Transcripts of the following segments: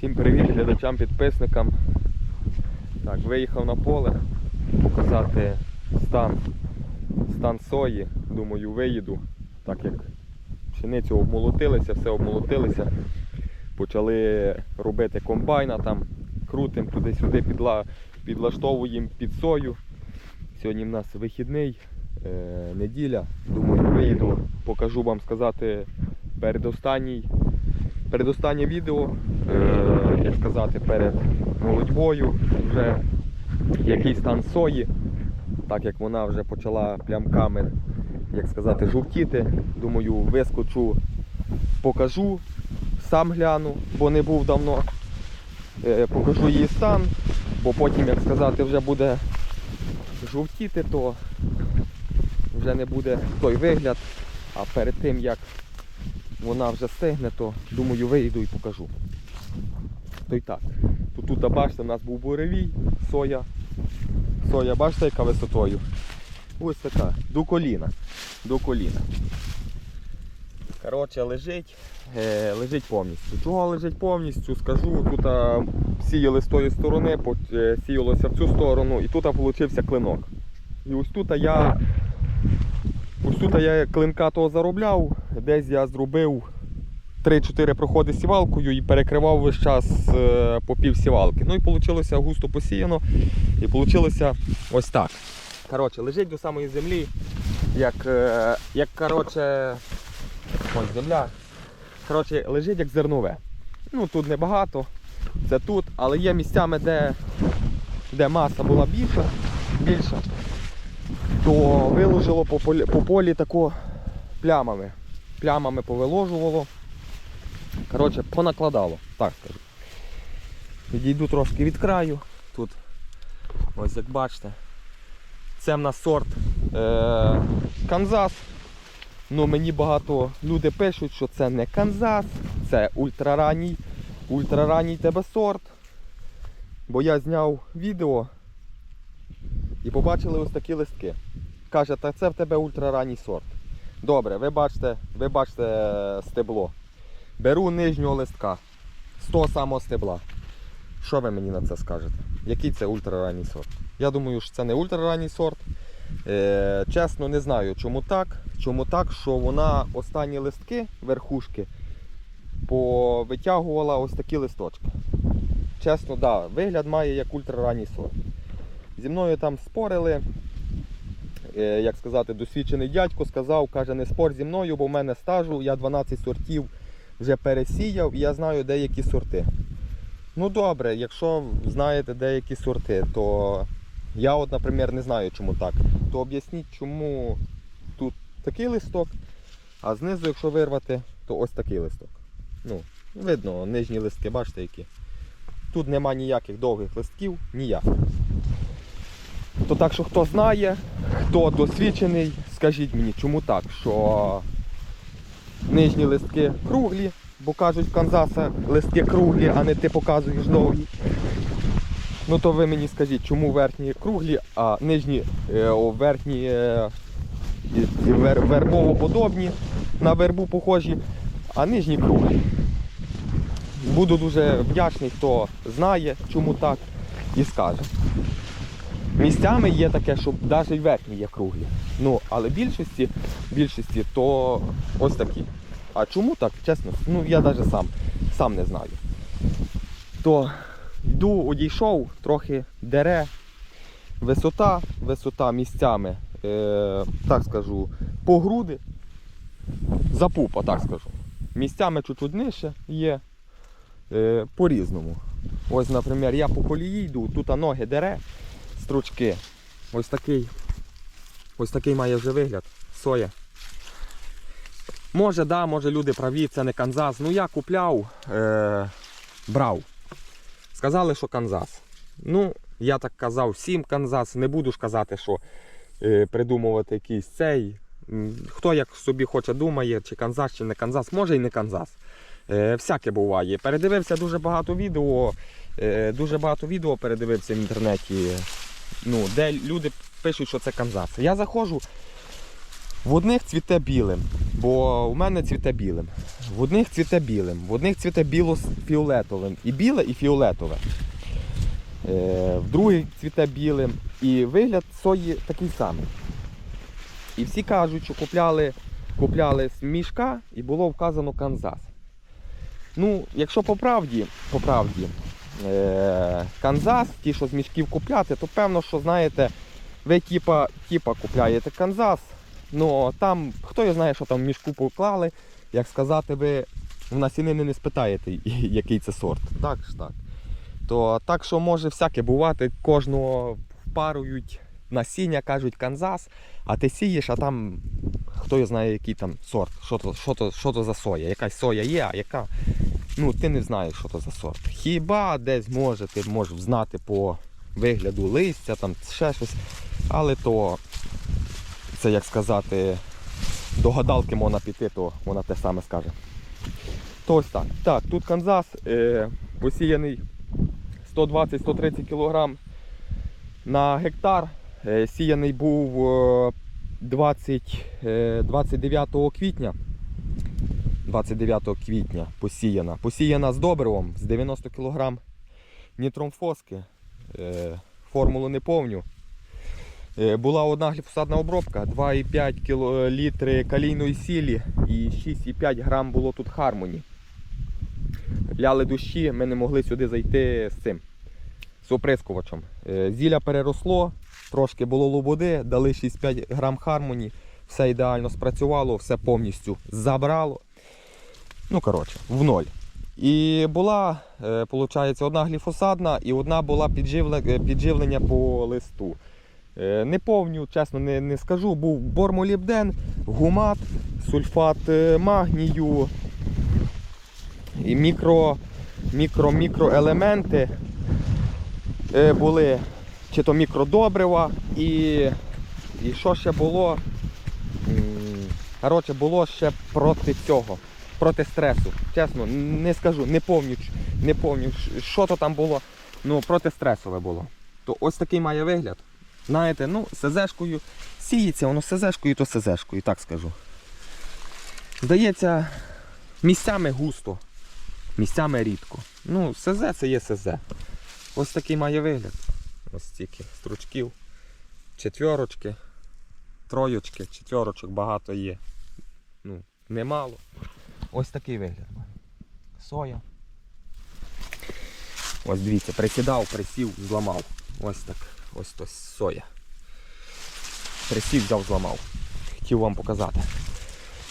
Всім привіт глядачам, підписникам. Так, виїхав на поле показати стан, стан сої. Думаю, виїду, так як пшеницю обмолотилися, все обмолотилися. Почали робити комбайна там, крутим туди-сюди, підла, підлаштовуємо під сою. Сьогодні в нас вихідний, е, неділя. Думаю, виїду, покажу вам сказати передостанній Передостаннє відео, е, як сказати, перед молодьбою, вже який стан сої, так як вона вже почала плямками, як сказати, жовтіти. Думаю, вискочу, покажу, сам гляну, бо не був давно. Е, покажу її стан, бо потім, як сказати, вже буде жовтіти, то вже не буде той вигляд. А перед тим як вона вже стигне, то думаю вийду і покажу. То й так. Тут, тут бачите, у нас був буревій, соя. Соя, бачите, яка висотою? Ось така, до коліна. До коліна. Коротше, лежить, е, лежить повністю. Чого лежить повністю, скажу. Тут а, сіяли з тої сторони, е, сіялося в цю сторону, і тут вийшов клинок. І ось тут я Ось тут я клинка того заробляв, десь я зробив 3-4 проходи сівалкою і перекривав весь час е, по пів сівалки. Ну і вийшло густо посіяно. І вийшло ось так. Коротше, лежить до самої землі, як, е, як коротше, ось земля. Коротше, лежить як зернове. Ну тут небагато, це тут, але є місцями, де, де маса була більша, більша то виложило по полі, по полі тако плямами. Плямами повиложувало. Коротше, понакладало, так скажу. Відійду трошки від краю. Тут, ось як бачите, це в нас сорт е- Канзас. Ну, мені багато люди пишуть, що це не Канзас, це ультраранній, ультраранній тебе сорт. Бо я зняв відео і побачили ось такі листки. Каже, та це в тебе ультраранній сорт. Добре, ви бачите, ви бачите е, стебло. Беру нижнього листка з того самого стебла. Що ви мені на це скажете? Який це ультраранній сорт? Я думаю, що це не ультраранній сорт. Е, чесно, не знаю, чому так. Чому так, що вона останні листки, верхушки, повитягувала ось такі листочки. Чесно, да, вигляд має як ультраранній сорт. Зі мною там спорили. Е, Як сказати, досвідчений дядько сказав, каже, не спор зі мною, бо в мене стажу, я 12 сортів вже пересіяв і я знаю деякі сорти. Ну добре, якщо знаєте деякі сорти, то я от, наприклад, не знаю, чому так. То об'ясніть, чому тут такий листок, а знизу, якщо вирвати, то ось такий листок. Ну, видно, нижні листки, бачите які. Тут нема ніяких довгих листків, ніяких. То так що хто знає, хто досвідчений, скажіть мені, чому так, що нижні листки круглі, бо кажуть в Канзаса листки круглі, а не ти показуєш довгі. Ну то ви мені скажіть, чому верхні круглі, а нижні е, верхні е, вер, вербово-подобні, на вербу похожі, а нижні круглі. Буду дуже вдячний, хто знає, чому так, і скаже. Місцями є таке, що навіть верхні є круглі. Ну, але більшості, більшості то ось такі. А чому так? Чесно, ну я навіть сам, сам не знаю. То йду, одійшов, трохи дере. Висота, висота місцями, е, так скажу, по груди. За пупа, так скажу. Місцями чуть-чуть нижче є. Е, по-різному. Ось, наприклад, я по колії йду, тут ноги дере, стручки. Ось такий. Ось такий має вже вигляд. Соя. Може, да, може люди праві, це не Канзас. Ну я купляв, е, брав. Сказали, що Канзас. Ну, я так казав всім Канзас. Не буду ж казати, що е, придумувати якийсь цей. Хто як собі хоче думає, чи Канзас, чи не Канзас, може і не Канзас. Е, всяке буває. Передивився дуже багато відео. Е, дуже багато відео передивився в інтернеті, ну, де люди пишуть, що це Канзас. Я заходжу, в одних цвіте білим, бо у мене цвіте білим. В одних цвіте білим, в одних цвіте біло-фіолетовим. І біле, і фіолетове. Е, в других цвіте білим. І вигляд сої такий самий. І всі кажуть, що купляли, купляли з мішка і було вказано Канзас. Ну, якщо по правді, по правді, Канзас, ті, що з мішків купляти, то певно, що знаєте, ви типа, типа купляєте Канзас, ну там хто його знає, що там в мішку поклали, як сказати, ви в насінини не спитаєте, який це сорт. Так ж так. То так що може всяке бувати, кожного впарують насіння, кажуть Канзас, а ти сієш, а там хто його знає, який там сорт, що то, що то, що то за соя. Якась соя є, а яка. Ну, ти не знаєш, що то за сорт. Хіба десь може, ти можеш знати по вигляду листя, там ще щось. Але то, це як сказати, до гадалки можна піти, то вона те саме скаже. То ось так. Так, тут Канзас е, посіяний 120-130 кг на гектар. Е, сіяний був е, 20, е, 29 квітня. 29 квітня посіяна. Посіяна з добривом з 90 кг нітромфоски. Е, формулу не повню. Е, Була одна гліфосатна обробка, 2,5 кіло- літри калійної сілі і 6,5 грам було тут хармоні. Ляли дощі, ми не могли сюди зайти з цим, з оприскувачем. Е, Зілля переросло, трошки було лободи, дали 6,5 грам хармоні, все ідеально спрацювало, все повністю забрало. Ну, коротше, в ноль. І була, е, виходить, одна гліфосатна і одна була е, підживлення по листу. Е, Не повню, чесно не, не скажу, був бормолібден, гумат, сульфат е, магнію і мікро, мікро, мікроелементи е, були, чи то мікродобрива, і, і що ще було? Коротше, було ще проти цього, проти стресу. Чесно, не скажу, не пам'ятаю, не пам'ятаю, що то там було. Ну, протистресове було. То ось такий має вигляд. Знаєте, ну, СЗшкою сіється, воно СЗшкою, то СЗшкою, так скажу. Здається, місцями густо, місцями рідко. Ну, СЗ це є СЗ. Ось такий має вигляд. Ось стільки стручків, четверочки, троєчки, четверочок багато є. Ну, немало. Ось такий вигляд. Соя. Ось дивіться, присідав, присів, зламав. Ось так. Ось то соя. Присів, взяв, зламав. Хотів вам показати.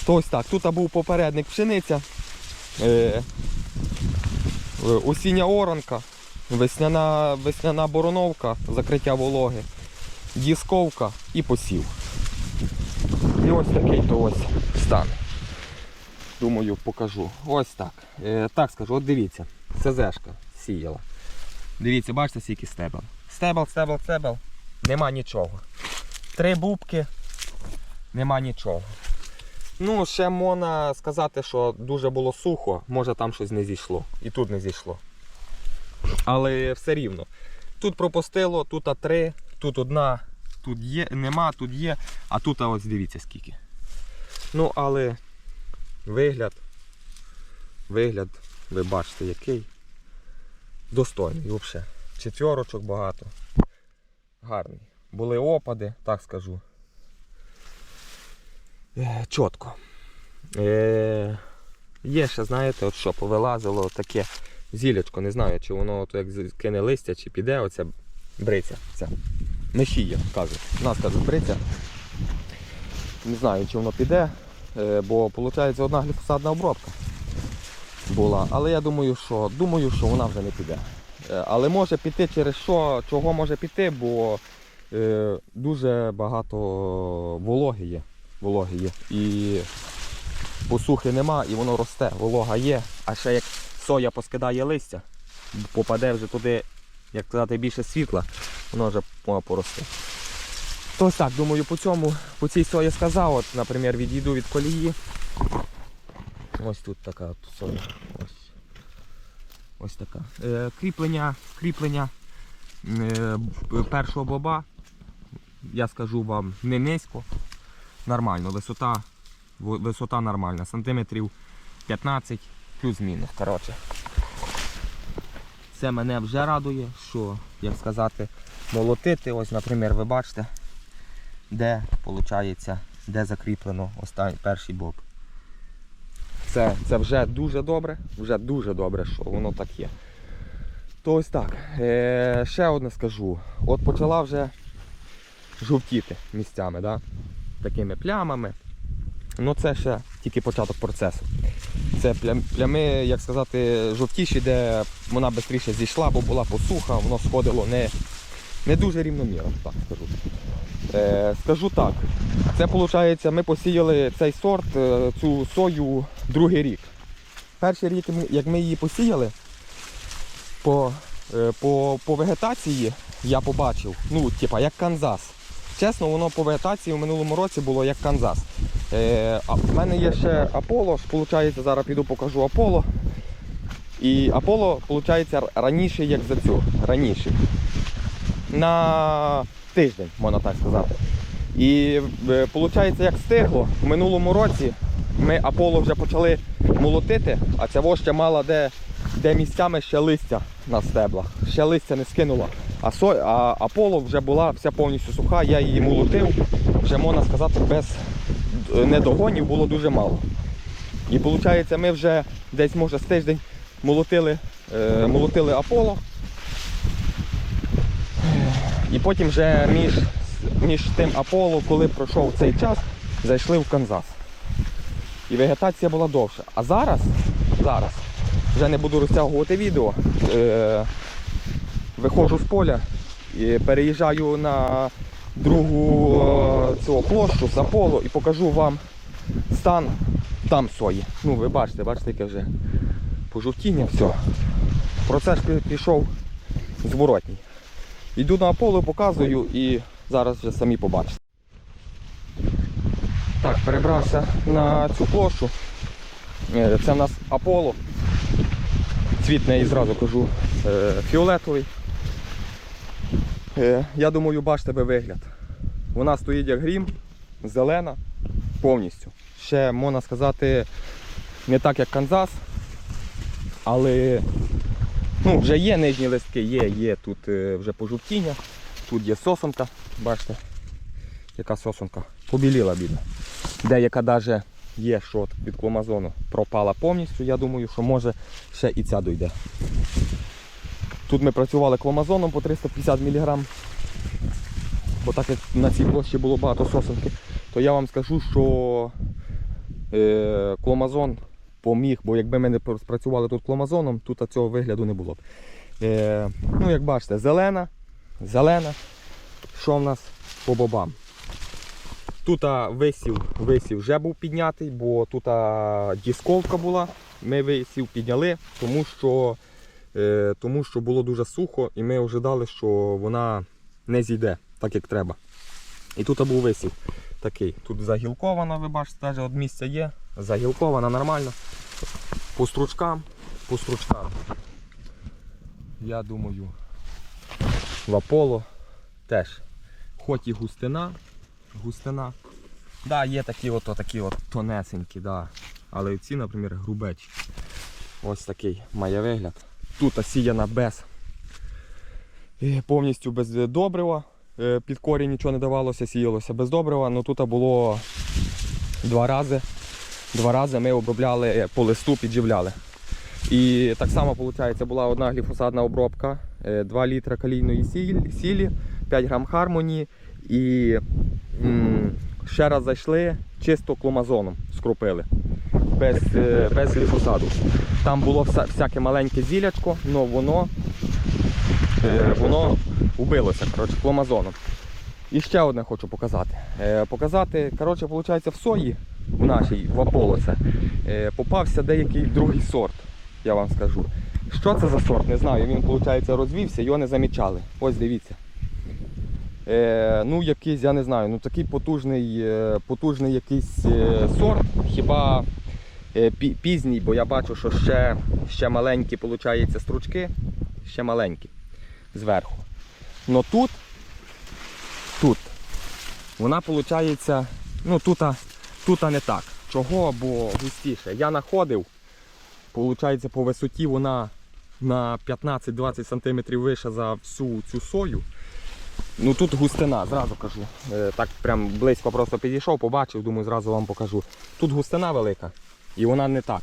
То ось так. Тут був попередник пшениця. Е, е, осіння оранка, весняна, весняна бороновка, закриття вологи, дісковка і посів. І ось такий то ось стан. Думаю, покажу. Ось так. Е, так скажу, от дивіться, СЗшка сіяла. Дивіться, бачите, скільки стебел. Стебел, стебел, стебел. Нема нічого. Три бубки, нема нічого. Ну, ще можна сказати, що дуже було сухо, може там щось не зійшло. І тут не зійшло. Але все рівно. Тут пропустило, тут а три, тут одна, тут є, нема, тут є, а тут ось дивіться скільки. Ну, але вигляд, вигляд, ви бачите, який. Достойний взагалі. Четверочок багато. Гарний. Були опади, так скажу. Е, чітко. Е, є ще, знаєте, от що повилазило таке зілячко, не знаю, чи воно от як кине листя, чи піде оця бриця. Ця. Мешія, кажуть. У нас кажуть бриця. Не знаю, чи воно піде, бо виходить одна гліфосатна обробка була. Але я думаю, що думаю, що вона вже не піде. Е, Але може піти через що, чого може піти, бо е, дуже багато вологи є. Вологи є. І посухи нема, і воно росте, волога є. А ще як соя поскидає листя, попаде вже туди, як сказати, більше світла, воно вже може порости. То ось так, думаю, по цьому, по цій сої сказав, от, наприклад, відійду від колії. Ось тут така соя. Ось. Ось така. Е, кріплення, кріплення е, першого боба, я скажу вам, не низько. Нормально, висота, висота нормальна. Сантиметрів 15 плюс-мінус. коротше. Це мене вже радує, що, як сказати, молотити. Ось, наприклад, ви бачите, де виходить, де закріплено останній перший боб. Це, це вже дуже добре, вже дуже добре, що воно так є. То ось так. Е, ще одне скажу. От почала вже жовтіти місцями, да? такими плямами. Ну це ще тільки початок процесу. Це плям, плями, як сказати, жовтіші, де вона швидше зійшла, бо була посуха, воно сходило не, не дуже рівномірно, так скажу. Е, скажу так, це виходить, ми посіяли цей сорт, е, цю сою другий рік. Перший рік, як ми її посіяли, по, е, по, по вегетації я побачив, ну, типа, як Канзас. Чесно, воно по вегетації в минулому році було як Канзас. Е, а в мене є ще Аполло, виходить, зараз піду покажу Аполло. І Аполло, виходить, раніше, як за цю. Раніше. На тиждень, можна так сказати. І виходить, як стигло, в минулому році ми Аполло вже почали молотити, а ця ще мала де, де місцями ще листя на стеблах. Ще листя не скинула. А, со, а Аполло вже була вся повністю суха, я її молотив, вже можна сказати, без недогонів було дуже мало. І виходить, ми вже десь може з тиждень молотили, е, молотили Аполло. І потім вже між, між тим Аполло, коли пройшов цей час, зайшли в Канзас. І вегетація була довша. А зараз, зараз, вже не буду розтягувати відео, е, виходжу з поля і переїжджаю на другу е, цього площу з Аполло і покажу вам стан там сої. Ну ви бачите, бачите, яке вже пожовтіння, все. Процес пішов зворотній. Йду на Аполло, показую і зараз вже самі побачите. Так, перебрався на цю площу. Е, Це в нас Аполло. Цвіт неї зразу кажу е, фіолетовий. Е, Я думаю, бачите ви вигляд. Вона стоїть як грім, зелена повністю. Ще можна сказати, не так як Канзас, але ну, вже є нижні листки, є, є тут е, вже пожовтіння, тут є сосонка, бачите, яка сосонка. Побіліла бідна. Деяка навіть є, що від кломазону пропала повністю. Я думаю, що може ще і ця дойде. Тут ми працювали кломазоном по 350 мг. Бо так як на цій площі було багато сосенки, то я вам скажу, що е, кломазон поміг, бо якби ми не спрацювали тут кломазоном, тут цього вигляду не було б. Е, ну, як бачите, зелена, зелена. Що в нас по бобам? Тут висів, висів вже був піднятий, бо тут дісковка була. Ми висів підняли, тому що, е, тому що було дуже сухо і ми ожидали, що вона не зійде так, як треба. І тут був висів такий. Тут загілкована, ви бачите, навіть от місця є. Загілкована нормально. По стручкам, по стручкам. Я думаю, в Аполло теж. Хоч і густина, густина. Да, є такі от, такі от тонесенькі, да. але ці, наприклад, грубечі. Ось такий має вигляд. Тут сіяна без е, повністю без добрива. Е, Під корінь нічого не давалося, сіялося без добрива. Ну тут було два рази. Два рази ми обробляли е, по листу, підживляли. І так само, виходить, була одна гліфосатна обробка, е, 2 літра калійної сілі, 5 грам хармоні і м, ще раз зайшли чисто кломазоном, скрупили. Без, е, без гліфосату. Там було вся- всяке маленьке зілячко, але воно, е, воно убилося коротше, кломазоном. І ще одне хочу показати. Е, показати, коротше, виходить, в сої, в нашій, в Аполло е, попався деякий другий сорт, я вам скажу. Що це за сорт? Не знаю. Він, виходить, розвівся, його не замічали. Ось дивіться. Е, ну, якийсь, я не знаю, ну такий потужний, е, потужний якийсь е, сорт, хіба пізній, бо я бачу, що ще, ще маленькі, виходить, стручки, ще маленькі зверху. Но тут, тут, вона виходить, ну тут, тут не так. Чого? Бо густіше. Я знаходив, Получається, по висоті вона на 15-20 см вище за всю цю сою. Ну тут густина, зразу кажу. Е, Так прям близько просто підійшов, побачив, думаю, зразу вам покажу. Тут густина велика і вона не так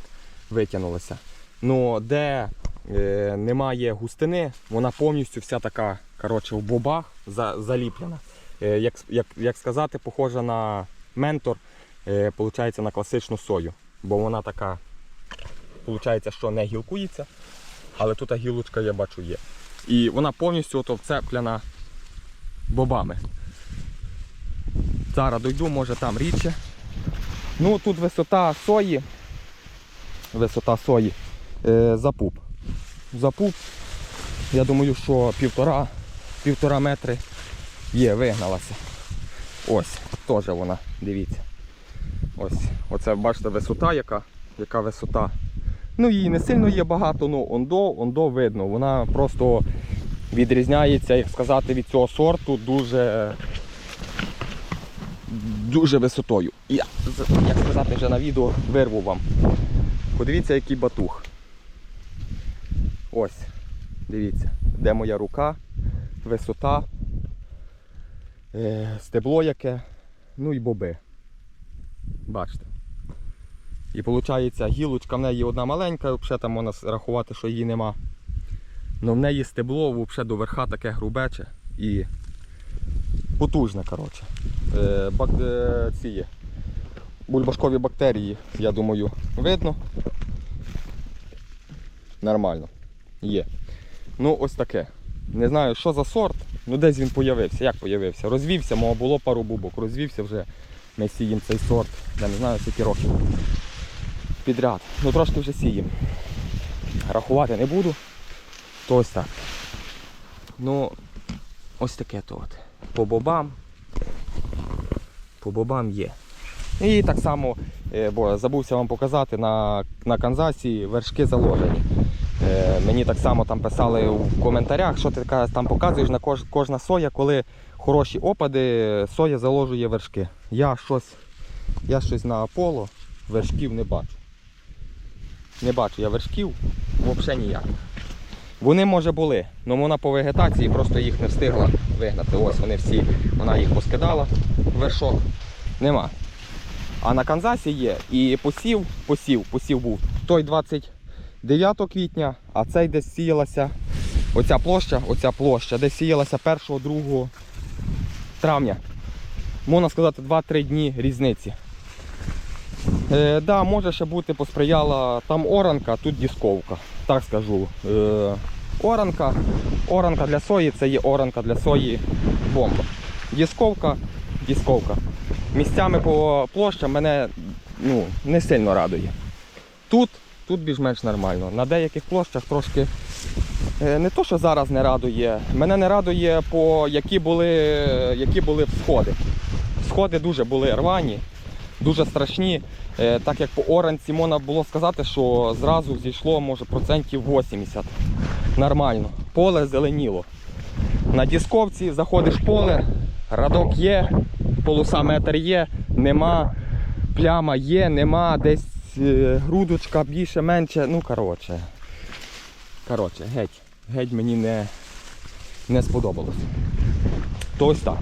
витягнулася. Ну де е, немає густини, вона повністю вся така коротше, в бобах за, заліплена. Е, як, як, як сказати, похожа на ментор, е, получається на класичну сою. Бо вона така, получається, що не гілкується, але тут гілочка я бачу є. І вона повністю ото вцеплена бобами. Зараз дойду, може там рідше. Ну тут висота сої. Висота сої е, за пуп. За пуп, я думаю, що півтора, півтора метри є, вигналася. Ось, теж вона, дивіться. Ось, оце бачите висота, яка, яка висота. Ну її не сильно є багато, ну ондо, ондо видно. Вона просто відрізняється, як сказати, від цього сорту дуже, дуже висотою. І я, як сказати, вже на відео вирву вам. Подивіться, який батух. Ось, дивіться, де моя рука, висота, е, стебло яке, ну і боби. Бачите. І виходить, гілочка в неї одна маленька, взагалі там можна рахувати, що її нема. Но в неї стебло взагалі до верха таке грубече і потужне, коротше. Е, бак, е, ці є. Бульбашкові бактерії, я думаю, видно. Нормально. Є. Ну, ось таке. Не знаю, що за сорт, ну десь він появився. Як появився? Розвівся, мого було пару бубок, розвівся вже. Ми сіємо цей сорт, я не знаю, скільки років. Підряд. Ну трошки вже сіємо. Рахувати не буду. То ось так. Ну, ось таке то от. По бобам. По бобам є. І так само, е, бо забувся вам показати, на, на Канзасі вершки заложені. Е, Мені так само там писали в коментарях, що ти там показуєш на кож, кожна соя, коли хороші опади, соя заложує вершки. Я щось, я щось на Аполло вершків не бачу. Не бачу я вершків взагалі ніяк. Вони може були, але вона по вегетації просто їх не встигла вигнати. Ось вони всі, вона їх поскидала, вершок. Нема. А на Канзасі є і посів, посів, посів був той 29 квітня, а цей десь сіялася. Оця площа, оця площа, десь сіялася 1-2 травня. Можна сказати, 2-3 дні різниці. Е, да, може ще бути посприяла там оранка, тут дісковка. Так скажу. Е, оранка. Оранка для сої це є оранка для сої бомба. Дісковка, дісковка. Місцями по площам мене ну, не сильно радує. Тут, тут більш-менш нормально. На деяких площах трошки не то, що зараз не радує. Мене не радує, по які були, які були сходи. Сходи дуже були рвані, дуже страшні. Е, Так як по оранці можна було сказати, що зразу зійшло може процентів 80. Нормально. Поле зеленіло. На дісковці заходиш в поле, радок є, полоса метр є, нема, пляма є, нема, десь е, грудочка більше, менше. Ну, коротше. Коротше, геть. Геть мені не, не сподобалось. То ось так.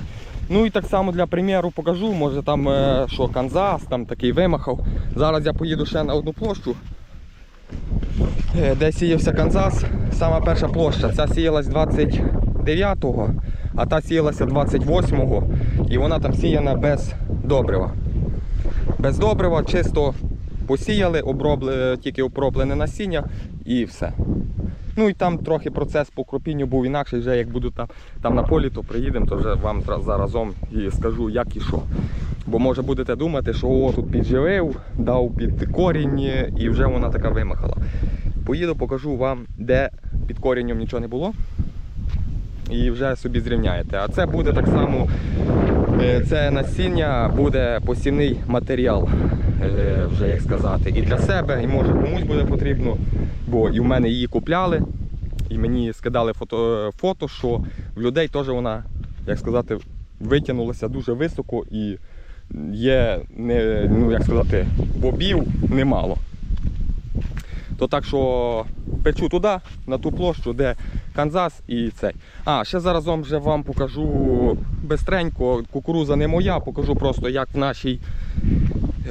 Ну і так само для приміру покажу, може там е, що Канзас, там такий вимахав. Зараз я поїду ще на одну площу. Е, Де сіявся Канзас, сама перша площа. Ця сіялась 29-го, а та сіялася 28-го. І вона там сіяна без добрива. Без добрива, чисто посіяли, обробли, тільки оброблене насіння і все. Ну і там трохи процес по кропінню був інакший, вже як буду там, там на полі, то приїдемо, то вже вам заразом і скажу, як і що. Бо може будете думати, що о, тут підживив, дав під корінь і вже вона така вимахала. Поїду, покажу вам, де під корінням нічого не було. І вже собі зрівняєте. А це буде так само, е, це насіння буде посівний матеріал, е, вже як сказати, і для себе, і може комусь буде потрібно, бо і в мене її купляли, і мені скидали фото, фото що в людей теж вона, як сказати, витягнулася дуже високо і є, не, ну як сказати, бобів немало. То так що печу туди, на ту площу, де Канзас і цей. А, ще заразом вже вам покажу бистренько. Кукуруза не моя, покажу просто, як в нашій,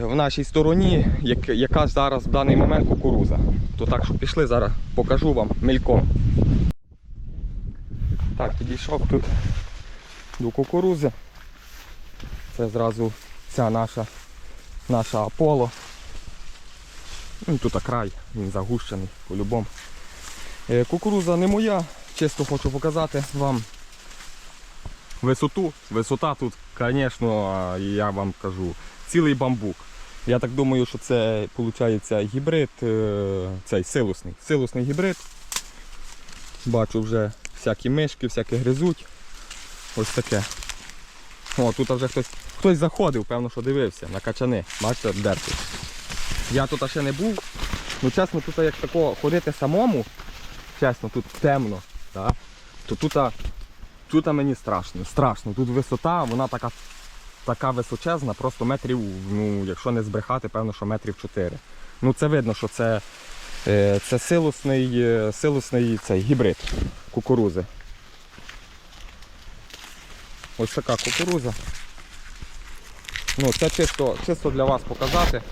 в нашій стороні, як, яка зараз в даний момент кукуруза. То так що пішли зараз, покажу вам мельком. Так, підійшов тут до кукурузи. Це зразу вся наша, наша Аполло. Ну, тут край, він загущений по-любому. Е, Кукуруза не моя, чисто хочу показати вам висоту. Висота тут, звісно, я вам кажу, цілий бамбук. Я так думаю, що це виходить гібрид, е, цей силосний. Силосний гібрид. Бачу вже всякі мишки, всякі гризуть. Ось таке. О, тут вже хтось, хтось заходив, певно, що дивився на качани. Бачите, дерти. Я тут ще не був. Ну чесно, тут як тако ходити самому, чесно, тут темно, да? то тут, тут мені страшно. Страшно. Тут висота, вона така, така височезна, просто метрів, ну, якщо не збрехати, певно, що метрів 4. Ну це видно, що це, е, це силосний, е, силосний цей гібрид кукурузи. Ось така кукуруза. Ну, це чисто, чисто для вас показати.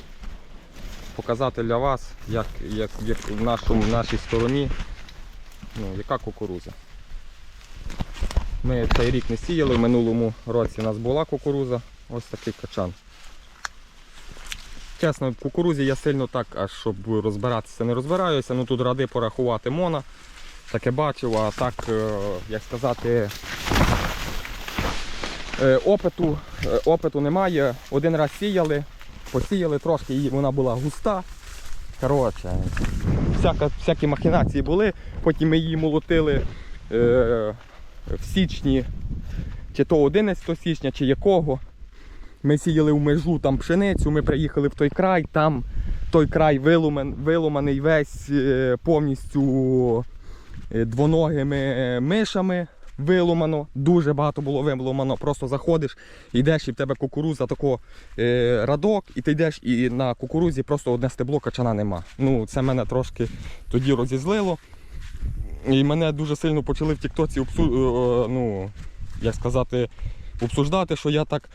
Показати для вас, як, як, як в, нашому, в нашій стороні, ну, яка кукуруза. Ми цей рік не сіяли, в минулому році у нас була кукуруза, ось такий качан. Чесно, в кукурузі я сильно так, аж щоб розбиратися, не розбираюся. Ну тут ради порахувати мона. Таке бачив, а так, е, як сказати, е, опиту, е, опиту немає. Один раз сіяли, посіяли трошки, і вона була густа. Коротше, всяка, всякі махінації були, потім ми її молотили е, в січні, чи то 11 січня, чи якого. Ми сіяли в межу там пшеницю, ми приїхали в той край, там той край вилумен, виломаний весь е, повністю е, двоногими мишами виломано, дуже багато було виломано. Просто заходиш, йдеш і в тебе кукуруза тако е, радок, і ти йдеш і на кукурузі просто одне стебло качана нема. Ну, це мене трошки тоді розізлило. І мене дуже сильно почали в Тіктоці обсу... е, ну, як сказати, обсуждати, що я так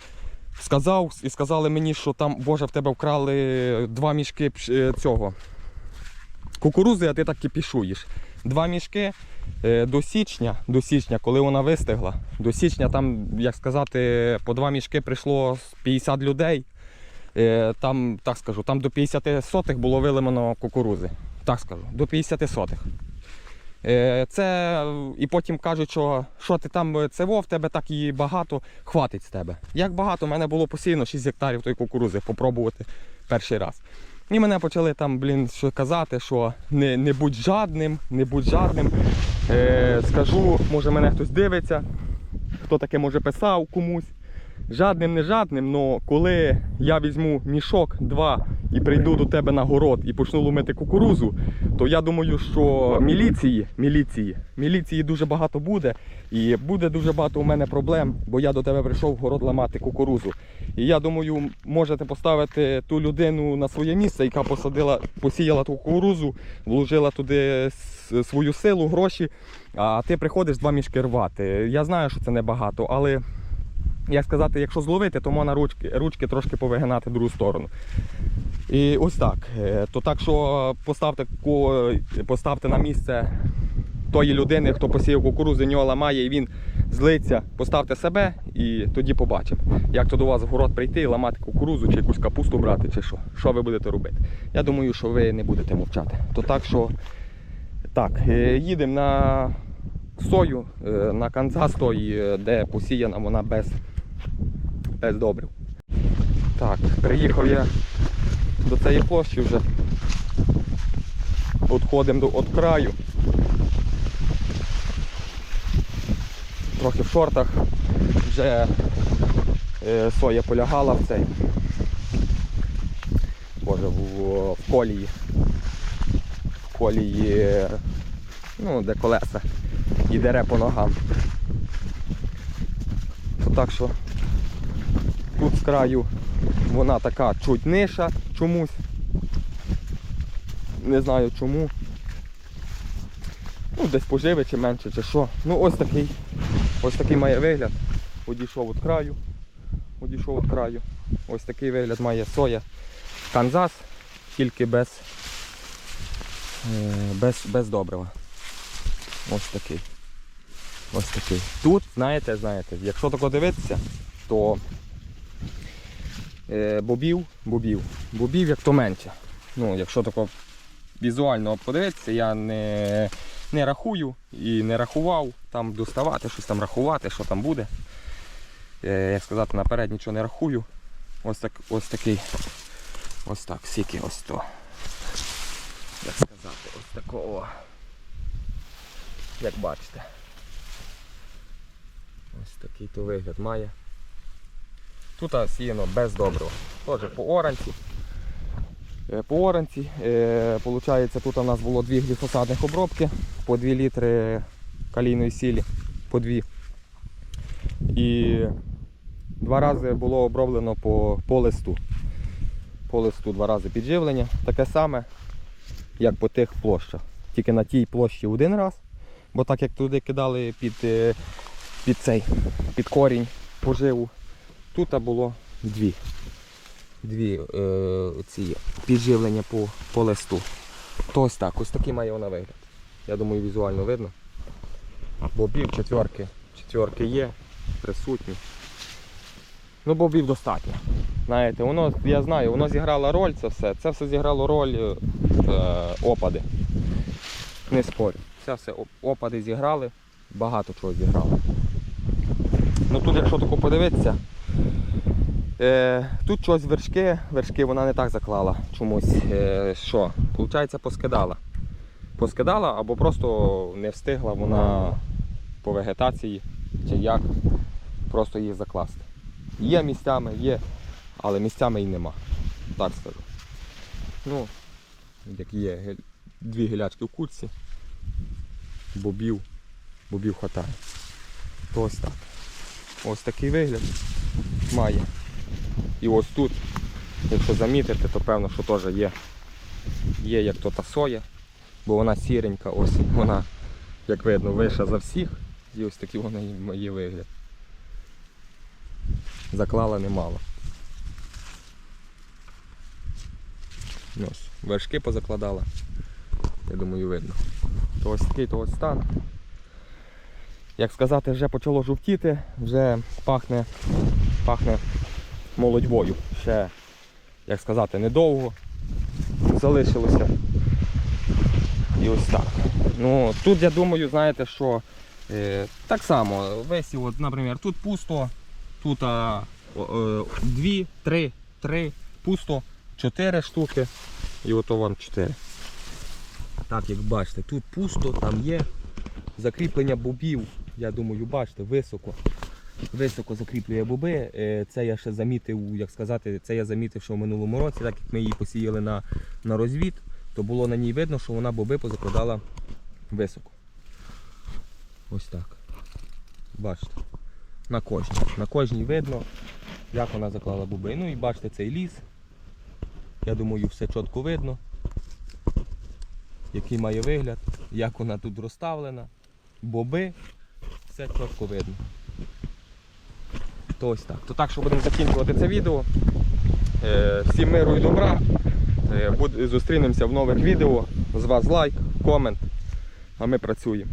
сказав, і сказали мені, що там, Боже, в тебе вкрали два мішки е, цього кукурузи, а ти так кипішуєш. Два мішки е, до січня, до січня, коли вона вистигла, до січня там, як сказати, по два мішки прийшло 50 людей. Е, Там, так скажу, там до 50 сотих було вилимано кукурузи. Так скажу, до 50 сотих. Е, Це і потім кажуть, що що ти там це в тебе так і багато, хватить з тебе. Як багато, в мене було посіяно 6 гектарів тої кукурузи попробувати перший раз. І мене почали там, блін, що казати, що не, не будь жадним, не будь жадним. Е, скажу, може мене хтось дивиться, хто таке може писав комусь. Жадним, не жадним, але коли я візьму мішок, два і прийду до тебе на город і почну ломити кукурузу, то я думаю, що міліції, міліції, міліції дуже багато буде, і буде дуже багато у мене проблем, бо я до тебе прийшов в город ламати кукурузу. І я думаю, можете поставити ту людину на своє місце, яка посадила, посіяла ту кукурузу, вложила туди свою силу, гроші, а ти приходиш два мішки рвати. Я знаю, що це небагато, але як сказати, якщо зловити, то можна ручки, ручки трошки повигинати в другу сторону. І ось так. Е, То так що поставте, поставте на місце тої людини, хто посіяв кукурудзу, нього ламає і він злиться, поставте себе і тоді побачимо, як то до вас в город прийти і ламати кукурудзу, чи якусь капусту брати, чи що. Що ви будете робити. Я думаю, що ви не будете мовчати. То так що так, е, їдемо на сою, е, на Канзас той, де посіяна вона без, без добрив. Так, приїхав я до цієї площі вже. Отходимо до от краю. Трохи в шортах. Вже е, соя полягала в цей. Боже, в, в колії. В колії, ну, де колеса і дере по ногам. То так що тут з краю вона така чуть ниша чомусь. Не знаю чому. Ну, десь поживе чи менше, чи що. Ну ось такий. Ось такий має вигляд. Одійшов від краю. Одійшов від краю. Ось такий вигляд має соя. Канзас, тільки без, е, без, без добрива. Ось такий. Ось такий. Тут, знаєте, знаєте, якщо тако дивитися, то бобів, бобів, бобів як то менше. Ну, якщо тако візуально подивитися, я не, не рахую і не рахував там доставати, щось там рахувати, що там буде. Е, як сказати, наперед нічого не рахую. Ось так, ось такий. Ось так, скільки ось то. Як сказати, ось такого. Як бачите. Ось такий то вигляд має. Тут сіяно без добрива. Теж по оранці. Е, По оранці, е, получається, тут у нас було дві гліфосатних обробки, по 2 літри калійної сілі, по 2. І два рази було оброблено по, по листу. По листу два рази підживлення. Таке саме, як по тих площах. Тільки на тій площі один раз, бо так як туди кидали під, е, під цей, під корінь поживу, тут було дві. Дві е, ці підживлення по, по листу. То ось так, ось такий має вона вигляд. Я думаю, візуально видно. Бобів четверки, четверки є, присутні. Ну, бобів достатньо. Знаєте, воно, я знаю, воно зіграло роль, це все. Це все зіграло роль е, опади. Не спорю. Це все опади зіграли, багато чого зіграло. Ну тут, якщо тако подивитися, тут щось вершки, вершки вона не так заклала чомусь. Е, що? Получається, поскидала. Поскидала або просто не встигла вона по вегетації чи як просто їх закласти. Є місцями, є, але місцями і нема. Так скажу. Ну, як є дві гілячки в курці, бобів, бобів хватає. То ось так. Ось такий вигляд має. І ось тут, якщо замітити, то певно, що теж є. Є як то та соя, бо вона сіренька, ось вона, як видно, вища за всіх. І ось такий вона і вигляд. Заклала немало. Ось, вершки позакладала. Я думаю, видно. То ось такий то ось стан. Як сказати, вже почало жовтіти, вже пахне, пахне молодьбою. Ще, як сказати, недовго залишилося. І ось так. Ну, тут я думаю, знаєте, що е, так само, весь, от, наприклад, тут пусто, тут а, е, дві, три, три, пусто, чотири штуки. І ото вам чотири. Так, як бачите, тут пусто, там є закріплення бобів, я думаю, бачите, високо. Високо закріплює боби. Е, Це я ще замітив, як сказати, це я замітив, що в минулому році, так як ми її посіяли на, на розвід, то було на ній видно, що вона боби позакладала високо. Ось так. Бачите. На кожній. На кожній видно, як вона заклала боби. Ну і бачите цей ліс. Я думаю, все чітко видно. Який має вигляд, як вона тут розставлена, боби, все чітко видно. То ось так. То так, що будемо закінчувати це відео. Е, Всім миру і добра. Е, Зустрінемося в нових відео. З вас лайк, комент, а ми працюємо.